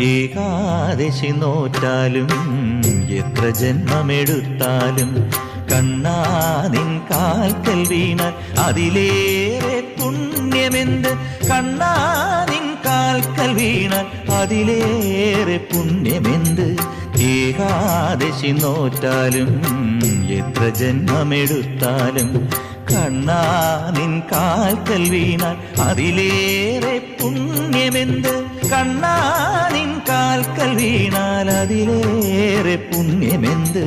ഏകാദശി നോറ്റാലും എത്ര ജന്മമെടുത്താലും കണ്ണാ നിൻ കാൽക്കൽ വീണ അതിലേറെ പുണ്യമെന്ത്? കണ്ണാ നിൻ കാൽക്കൽ വീണ അതിലേറെ പുണ്യമെന്ത്? ഏകാദശി നോറ്റാലും എത്ര ജന്മമെടുത്താലും കണ്ണാ നിൻ കാൽക്കൽ വീണ അതിലേറെ പുണ്യമെന്ത്? കണ്ണാ നിൻ കാൽക്കൽ വീണാൽ അതിലേറെ പുണ്യമെന്ത്?